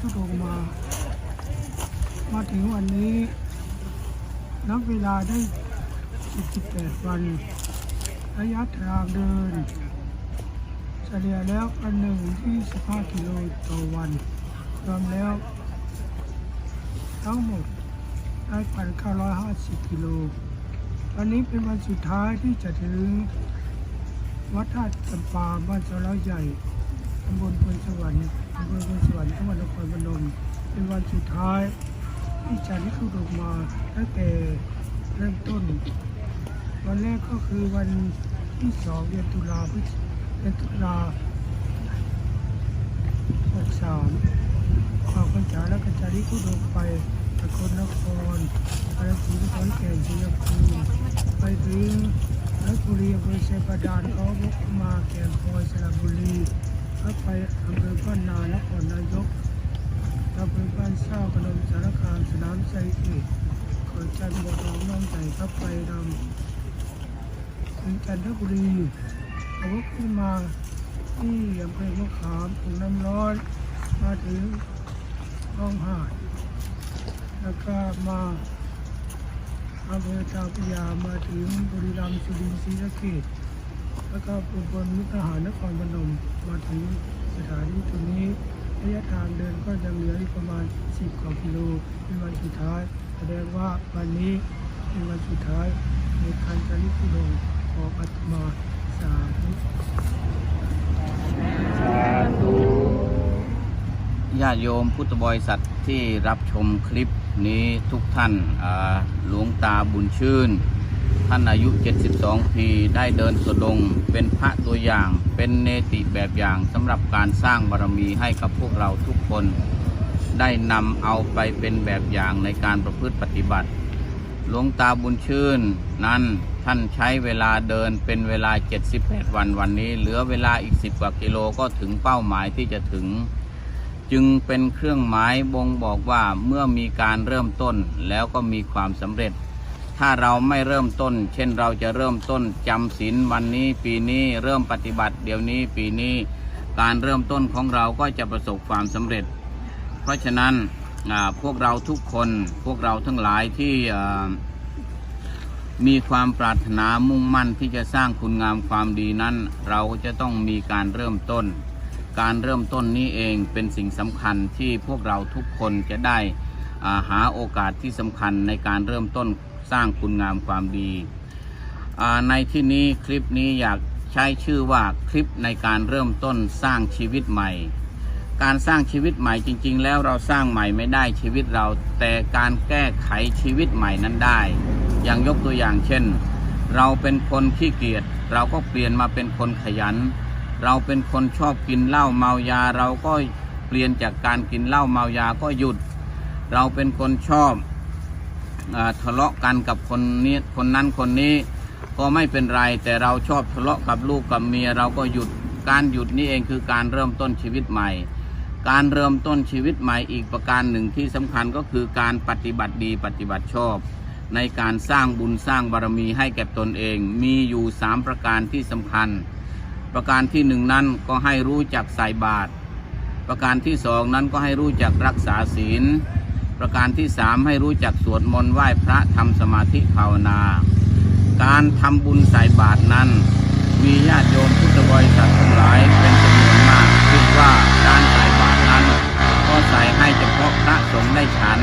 จากที่ทุดงมา มาถึงวันนี้ นับเวลาได้78วัน ระยะทางเดินเฉลี่ยแล้วอันหนึ่งที่ 15 กิโลต่อวันรวมแล้ว ทั้งหมดได้1,950 กิโล วันนี้เป็นวันสุดท้ายที่จะถึงวัดธาตุจำปาบ้านสระใหญ่ตำบลพลสวรรค์ อำเภอพลสวรรค์จังหวัดนครพนมเป็นวันสุดท้ายที่จะนิคุดออกมาตั้งแต่เริ่มต้น วันแรกก็คือวันที่สองเดือนตุลาพฤศเดือนตุลาหกสามออกพรรษาแล้วก็จะนิคุดออกไปสกลนครกาฬสินธุ์ขอนแก่นชัยภูมิไปถึงรับุรีอำเภอเชยประดานเขาวกมาแก่งคอยสระบุรี แล้วไปอำเภอบ้านนานครนายกอำเภอบ้านเศร้าพนมสารคามสนามชัยเขตขอจันทบอกน้องน้องใจครับไปนำถึงจันทบุรีเอาวกขึ้นมาที่อำเภอมะขามถึงน้ำร้อนมาถึงห้องหาดแล้วก็มาอำเภอตาพยามาถึงบุรีรัมย์สุรินทร์ศรีสะเกษ แล้วก็อุบลมุกดาหารนครพนมมาถึงสถานีตรงนี้ระยะทางเดินก็ยังเหลืออีกประมาณ 10กว่ากิโลเป็นวันสุดท้าย แสดงว่าวันนี้เป็นวันสุดท้ายในการจาริกทุดงของอาตมาสาธุญาติโยมพุทธบริษัทที่รับชมคลิปนี้ทุกท่านหลวงตาบุญชื่น ท่านอายุ 72 ปีได้เดินสดง เป็นพระตัวอย่าง เป็นเนติแบบอย่างสำหรับการสร้างบารมีให้กับพวกเราทุกคน ได้นำเอาไปเป็นแบบอย่างในการประพฤติปฏิบัติ หลวงตาบุญชื่น นั้นท่านใช้เวลาเดินเป็นเวลา 78 วันวันนี้ เหลือเวลาอีก 10 กว่ากิโลก็ถึงเป้าหมายที่จะถึงจึงเป็นเครื่องหมายบ่งบอกว่าเมื่อมีการเริ่มต้นแล้วก็มีความสำเร็จ ถ้าเราไม่เริ่มต้น เช่นเราจะเริ่มต้นจำศีลวันนี้ปีนี้เริ่มปฏิบัติ เดี๋ยวนี้ปีนี้การเริ่มต้นของเราก็จะประสบความสำเร็จ เพราะฉะนั้นพวกเราทุกคนพวกเราทั้งหลายที่มีความปรารถนามุ่งมั่นที่จะสร้างคุณงามความดีนั้น เราก็จะต้องมีการเริ่มต้น การเริ่มต้นนี้เองเป็นสิ่งสำคัญที่พวกเราทุกคนจะได้าหาโอกาสที่สำคัญในการเริ่มต้น สร้างคุณงามความดีในที่นี้คลิปนี้อยากใช้ชื่อว่าคลิปในการเริ่มต้นสร้างชีวิตใหม่ การสร้างชีวิตใหม่จริง ๆ แล้วเราสร้างใหม่ไม่ได้ชีวิตเรา แต่การแก้ไขชีวิตใหม่นั้นได้ อย่างยกตัวอย่างเช่น เราเป็นคนขี้เกียจเราก็เปลี่ยนมาเป็นคนขยัน เราเป็นคนชอบกินเหล้าเมายา เราก็เปลี่ยนจากการกินเหล้าเมายาก็หยุด เราเป็นคนชอบ ทะเลาะกันกับคนนี้คนนั้นคนนี้ก็ไม่เป็นไร แต่เราชอบทะเลาะกับลูกกับเมียเราก็หยุดการหยุดนี่เองคือการเริ่มต้นชีวิตใหม่ การเริ่มต้นชีวิตใหม่อีกประการหนึ่งที่สำคัญก็คือการปฏิบัติดีปฏิบัติชอบ ในการสร้างบุญสร้างบารมีให้แก่ตนเอง มีอยู่สามประการที่สำคัญ ประการที่หนึ่งนั้นก็ให้รู้จักใส่บาตรประการที่สองนั้นก็ให้รู้จักรักษาศีล ประการที่สามให้รู้จักสวดมนต์ไหว้พระทำสมาธิภาวนา การทำบุญใส่บาตรนั้น มีญาติโยมพุทธบริษัททั้งหลายเป็นจำนวนมากคิดว่าการใส่บาตรนั้น ก็ใส่ให้เฉพาะพระสงฆ์ได้ฉัน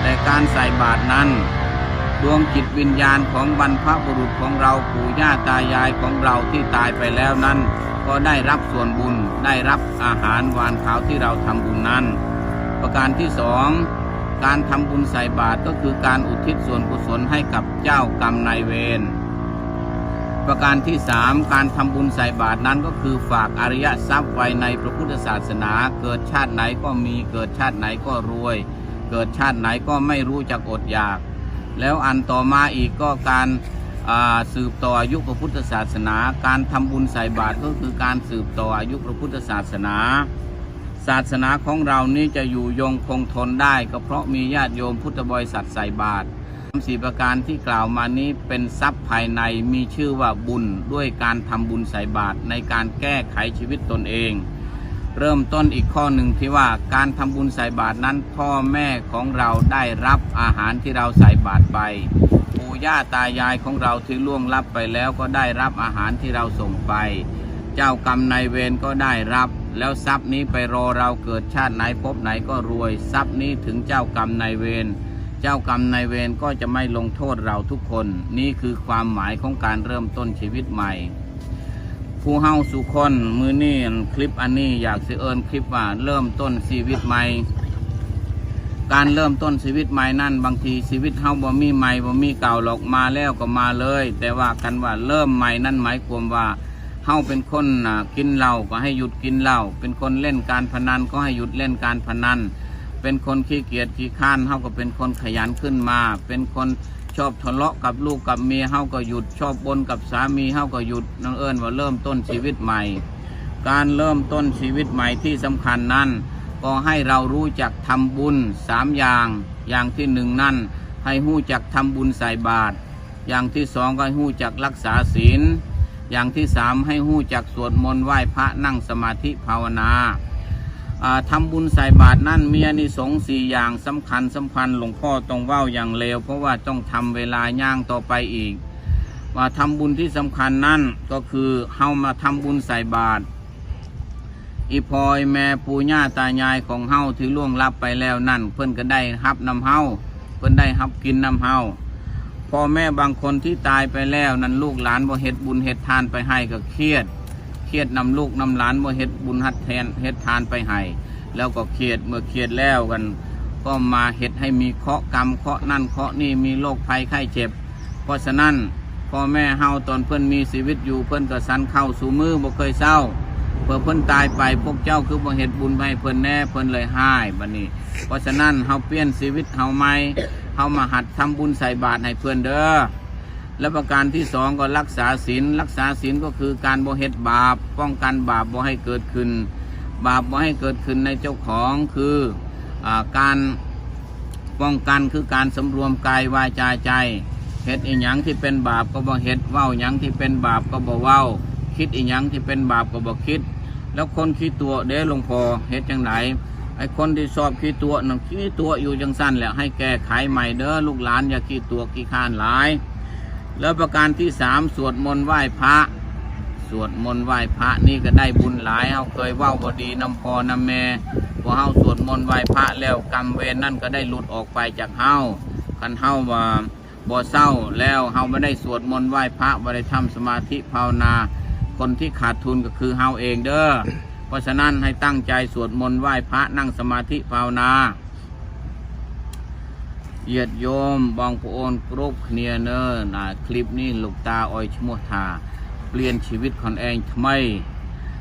แต่การใส่บาตรนั้นดวงจิตวิญญาณของบรรพบุรุษของเราปู่ย่าตายายของเราที่ตายไปแล้วนั้น ก็ได้รับส่วนบุญได้รับอาหารหวานข้าวที่เราทำบุญนั้น ประการที่สอง การทำบุญใส่บาตรก็คือการอุทิศส่วนกุศลให้กับเจ้ากรรมนายเวร ประการที่สามการทำบุญใส่บาตรนั้นก็คือฝากอริยทรัพย์ไว้ในพระพุทธศาสนา เกิดชาติไหนก็มีเกิดชาติไหนก็รวย เกิดชาติไหนก็ไม่รู้จักอดอยาก แล้วอันต่อมาอีกก็การสืบต่ออายุพระพุทธศาสนา การทำบุญใส่บาตรก็คือการสืบต่ออายุพระพุทธศาสนา ศาสนาของเรานี้จะอยู่ยงคงทนได้ ก็เพราะมีญาติโยมพุทธบริษัทใส่บาตรสี่ประการที่กล่าวมานี้เป็นทรัพย์ภายในมีชื่อว่าบุญด้วยการทำบุญใส่บาตรในการแก้ไขชีวิตตนเอง เริ่มต้นอีกข้อหนึ่งที่ว่าการทำบุญใส่บาตรนั้นพ่อแม่ของเราได้รับอาหารที่เราใส่บาตรไปปู่ย่าตายายของเราที่ล่วงลับไปแล้วก็ได้รับอาหารที่เราส่งไป เจ้ากรรมนายเวรก็ได้รับ แล้วทรัพย์นี้ไปรอเราเกิดชาติไหนพบไหนก็รวย ทรัพย์นี้ถึงเจ้ากรรมนายเวรเจ้ากรรมนายเวรก็จะไม่ลงโทษเราทุกคน นี่คือความหมายของการเริ่มต้นชีวิตใหม่ ผู้เฮาสุคนมือนี่คลิปอันนี้อยากสิเอิญคลิปว่าเริ่มต้นชีวิตใหม่ การเริ่มต้นชีวิตใหม่นั่นบางทีชีวิตเฮาบ่มีใหม่บ่มีเก่าหรอกมาแล้วก็มาเลย แต่ว่ากันว่าเริ่มใหม่นั่นหมายความว่า เฮาเป็นคนกินเหล้าก็ให้หยุดกินเหล้าเป็นคนเล่นการพนันก็ให้หยุดเล่นการพนัน เป็นคนขี้เกียจขี้ข้านเฮาก็เป็นคนขยันขึ้นมา เป็นคนชอบทะเลาะกับลูกกับเมียเฮาก็หยุดชอบบนกับสามีเฮาก็หยุดนังเอิญว่าเริ่มต้นชีวิตใหม่ การเริ่มต้นชีวิตใหม่ที่สำคัญนั้น ก็ให้เรารู้จักทำบุญสามอย่างอย่างที่หนึ่งนั่นให้หู้จักทำบุญใส่บาตรอย่างที่สองก็ให้หู้จักรักษาศีล อย่างที่สามให้หู้จักสวดมนต์ไหว้พระนั่งสมาธิภาวนาอ่าทำบุญใส่บาตรนั่นมีอนิสงส์สี่อย่างสำคัญสำคัญหลวงพ่อต้องเว้าอย่างเร็วเพราะว่าต้องทำเวลาย่างต่อไปอีก ว่าทำบุญที่สำคัญนั่นก็คือเฮามาทำบุญใส่บาตรอีพอยแม่ปู่ย่าตายายของเฮาที่ล่วงลับไปแล้วนั่น เพิ่นก็ได้รับนำเฮาเพิ่นได้รับกินนำเฮา พ่อแม่บางคนที่ตายไปแล้วนั่นลูกหลานบ่เฮ็ดบุญเฮ็ดทานไปให้ก็เครียด เครียดนำลูกนำหลานบ่เฮ็ดบุญฮัดแทนเฮ็ดทานไปให้แล้วก็เครียดเมื่อเครียดแล้วกัน ก็มาเฮ็ดให้มีเคราะกรรมเคราะนั่นเคราะนี่มีโรคภัยไข้เจ็บ เพราะฉะนั้นพ่อแม่เฮาตอนเพิ่อนมีชีวิตอยู่เพิ่อนก็สันเข้าสู่มือบ่เคยเศร้าเพื่อเพิ่อนตายไปพวกเจ้าคือบ่เฮ็ดบุญไปเพิ่อนแน่เพิ่อนเลยหายบัดนี้ เพราะฉะนั้นเฮาเปลี่ยนชีวิตเฮาใหม่ เฮามาหัดทำบุญใส่บาตรให้เพิ่อนเด้อและประการที่สองก็รักษาศีลรักษาศีลก็คือการบ่เฮ็ดบาป ป้องกันบาปบ่ให้เกิดขึ้น บาปบ่ให้เกิดขึ้นในเจ้าของคืออาการป้องกันคือการสำรวมกายวาจาใจเฮ็ดอีหยังที่เป็นบาปก็บ่เฮ็ดเว้าหยังที่เป็นบาปก็บ่เว้า คิดอีหยังที่เป็นบาปก็บ่คิด แล้วคนขี้ตัวเด้หลวงพอเฮ็ดจังได ไอ้คนที่ชอบขี้ตัวนั่นขี้ตัวอยู่จังสั้นแหละให้แก้ไขใหม่เด้อลูกหลานอย่าขี้ตัวขี้ข้านหลาย แล้วประการที่สามสวดมนต์ไหว้พระ สวดมนต์ไหว้พระนี่ก็ได้บุญหลายเฮาเคยเว้าบดีนำพอนำแม่พอเฮาสวดมนต์ไหว้พระแล้วกรรมเวรนั่นก็ได้หลุดออกไปจากเฮาคันเฮาว่าบ่เศร้าแล้วเฮาไม่ได้สวดมนต์ไหว้พระบ่ได้ทำสมาธิภาวนา คนที่ขาดทุนก็คือเฮาเองเด้อ เพราะฉะนั้นให้ตั้งใจสวดมนต์ไหว้พระนั่งสมาธิภาวนาเหยียดโยมบองพระโอนกรุบเคเนียเนอร์นะคลิปนี้ลูกตาอ้อยชมวทา เปลี่ยนชีวิตของเองทำไม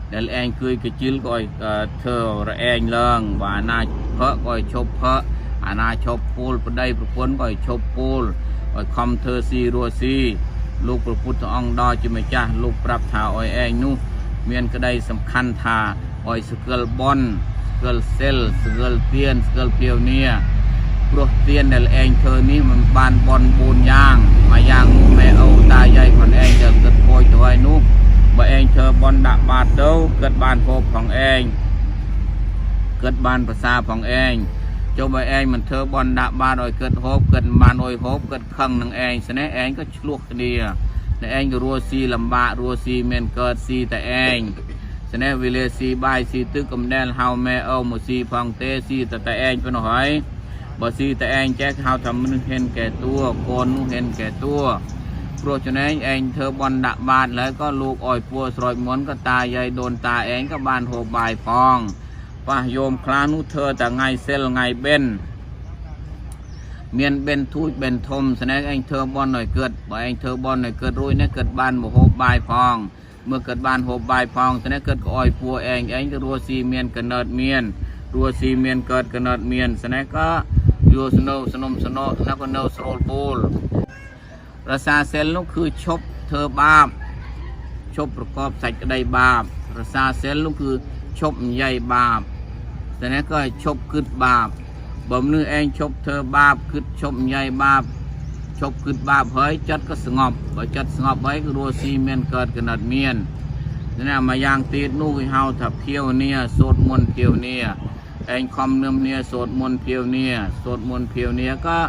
แต่เองเคยกระจิลก็อ้อยเอ่อเธอระเองเลิงว่านาเพอะก็อ้อยชบเพอะอานาชบปูลประได้ประพนก็อ้อยชบปูลอ้อยคอมเธ មានក្តីសំខាន់ថាឲ្យស្គលបនស្គលសិលស្គលទានស្គលពាវនាព្រោះទានដែលឯងធ្វើនេះមិនបានបន4យ៉ាងមួយយ៉ាងនោះម៉ែអូតាយាយខ្លួនឯងដែលគិតគួយទៅហើយនោះបើឯងធ្វើបនដាក់បាតទៅគិតបានគោបផងឯងគិតបានប្រសាផងឯងចុះបើឯងមិនធ្វើបនដាក់បាតឲ្យគិតហូបគិតបានអុយហូបគិតខឹងនឹងឯងស្នេះឯងក៏ឆ្លោះគ្នា តែឯងក៏រស់ស៊ីលំបាករស់ស៊ីមានកើតស៊ីតែឯងស្នេះវាលាស៊ីបាយស៊ីទឹកកំណែលហៅម៉ែអូមកស៊ីផងទេស៊ីតែតែឯងប៉ុណ្ណោះហើយបើស៊ីតែឯងចេះហៅថាមនុស្សហ៊ានកែតួកូននោះហ៊ានកែតួព្រោះចំណែងឯងធ្វើបនដាក់បាតហើយក៏លោកអោយពួរស្រោចមុនក៏តាយាយដូនតាឯងក៏បានហូបបាយផងប៉ះយោមខ្លះនោះធ្វើតែថ្ងៃសិលថ្ងៃបិណ្ឌ មានបិណ្ឌទូចបិណ្ឌធំស្នេះឯងធ្វើបន់ឲ្យកើតបើឯងធ្វើបន់ឲ្យកើតរួចនេះកើតបានមកហូបបាយផងเมื่อเกิดบ้านหบายพองฉะนั้นเกิดก็อ้อยปัวเองเองก็รัวซีเมียนกระเนิดเมียนรัวซีเมียนเกิดกระเนิดเมียนฉะนั้นก็ ยูสโนสนมสโนแล้วก็โนสโรลบูลรสาเซลลูกคือชบเธอบาป ชบประกอบสัจใดบาปรสาเ បើមនុស្សឯងឈប់ធ្វើបាបគិតឈប់ញ៉ៃបាបឈប់គិតបាបហើយចិត្តក៏ស្ងប់បើចិត្តស្ងប់ហើយគឺរស់ស៊ីមានកើតកណិតមានណាមួយយ៉ាងទៀតនោះគេហៅថាភាវនាសូត្រមន្តភាវនាឯងខំនឹមនាសូត្រមន្តភាវនាសូត្រមន្តភាវនាក៏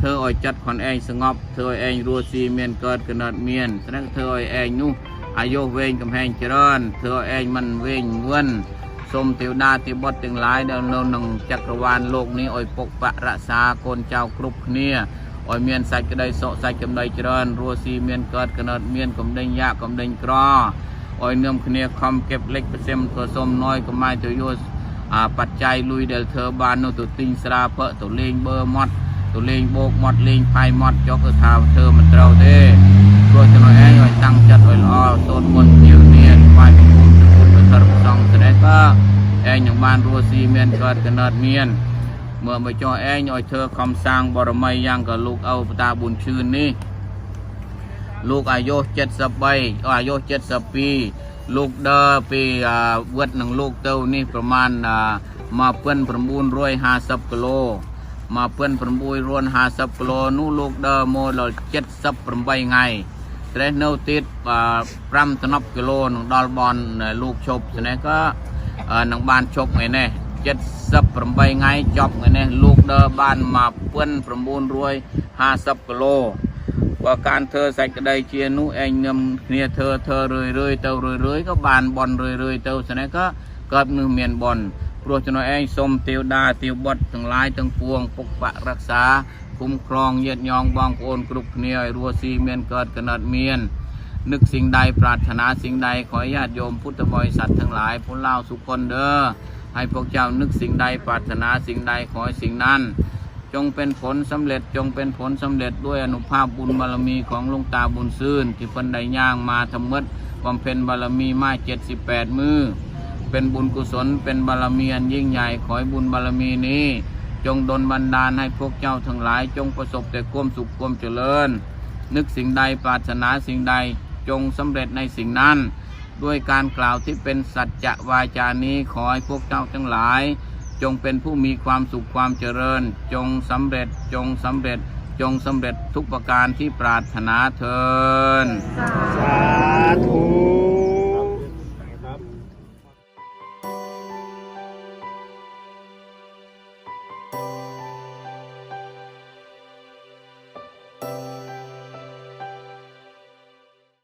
ធ្វើឲ្យចិត្តខ្លួនឯងស្ងប់ធ្វើឲ្យឯងរស់ស៊ីមានកើតកណិតមានត្រឹងធ្វើឲ្យឯងនោះអាយុវែងកំហែងច្រើនធ្វើឲ្យឯងមិនវែងវិន សូមទេវតាទេវបុត្រទាំងឡាយដែលនៅក្នុងចក្រវាលលោកនេះឲ្យពុកបរក្សាកូនចៅគ្រប់គ្នាឲ្យមានសេចក្តីសុខសេចក្តីចំណីច្រើនរស់ស៊ីមានកើតកណិតមានកំដេញយ៉ាកំដេញក្រឲ្យនឹមគ្នាខំកេបលិចប្រសិមធ្វើសុំណយកម្មាយទៅយោអាបច្ច័យលុយដែលធ្វើបាននោះទៅទិញស្រាពើទៅលេងបើមត់ទៅលេងបោកមត់លេងផៃមត់ចុះគឺថាធ្វើមិនត្រូវទេព្រោះចំណុចឯងឲ្យតាំងចិត្តឲ្យល្អសូត្រមុនជាវនាថ្វាយ បើឯងនឹងបានរស់ស៊ីមានកើតកណត់មានមើលមកចោះឯងឲ្យធ្វើកំសាងបរមីយ៉ាងក៏លោកឪបតា4ឈឿននេះលោកអាយុ73អាយុ72លោកដើរពីវត្តនឹងលោកទៅនេះប្រមាណ1950គីឡូ1950គីឡូនោះលោកដើរមកដល់78ថ្ងៃត្រេះនៅទៀត5ដប់គីឡូនឹងដល់បនលោកឈប់ស្នេះក៏ នឹងបានជប់ថ្ងៃនេះ78ថ្ងៃចប់ថ្ងៃនេះលោកដើបាន1950គីឡូបើការធ្វើសេចក្តីជានោះឯងនឹងគ្នាធ្វើធ្វើរឿយរឿយទៅរឿយរឿយក៏បានបនរឿយរឿយទៅស្នេះក៏កើតនឹងមានបនព្រោះចំណុចឯងសូមទេវតាទេវបុត្រទាំងឡាយទាំងពួងពុកបរក្សាគុំក្រងញាតញងបងប្អូនគ្រប់គ្នាឲ្យរស់ស៊ីមានកើតកណិតមាន นึกสิ่งใดปรารถนาสิ่งใดขอญาติโยมพุทธบริษัททั้งหลายผู้เล่าสุขคนเด้อให้พวกเจ้านึกสิ่งใดปรารถนาสิ่งใดขอสิ่งนั้น จงเป็นผลสำเร็จจงเป็นผลสำเร็จด้วยอนุภาพบุญบารมีของหลวงตาบุญซื่นที่เพิ่นได้ย่างมาทำมดบำเพ็ญบารมีมาเจ็ดสิบแปดมือเป็นบุญกุศลเป็นบารมีอันยิ่งใหญ่ขอให้บุญบารมีนี้ จงดลบันดาลให้พวกเจ้าทั้งหลาย จงประสบแต่ความสุขความเจริญ นึกสิ่งใดปรารถนาสิ่งใด จงสำเร็จในสิ่งนั้น ด้วยการกล่าวที่เป็นสัจจะวาจานี้ขอให้พวกเจ้าทั้งหลาย จงเป็นผู้มีความสุขความเจริญ จงสำเร็จจงสำเร็จจงสำเร็จทุกประการที่ปรารถนาเทินสาธุ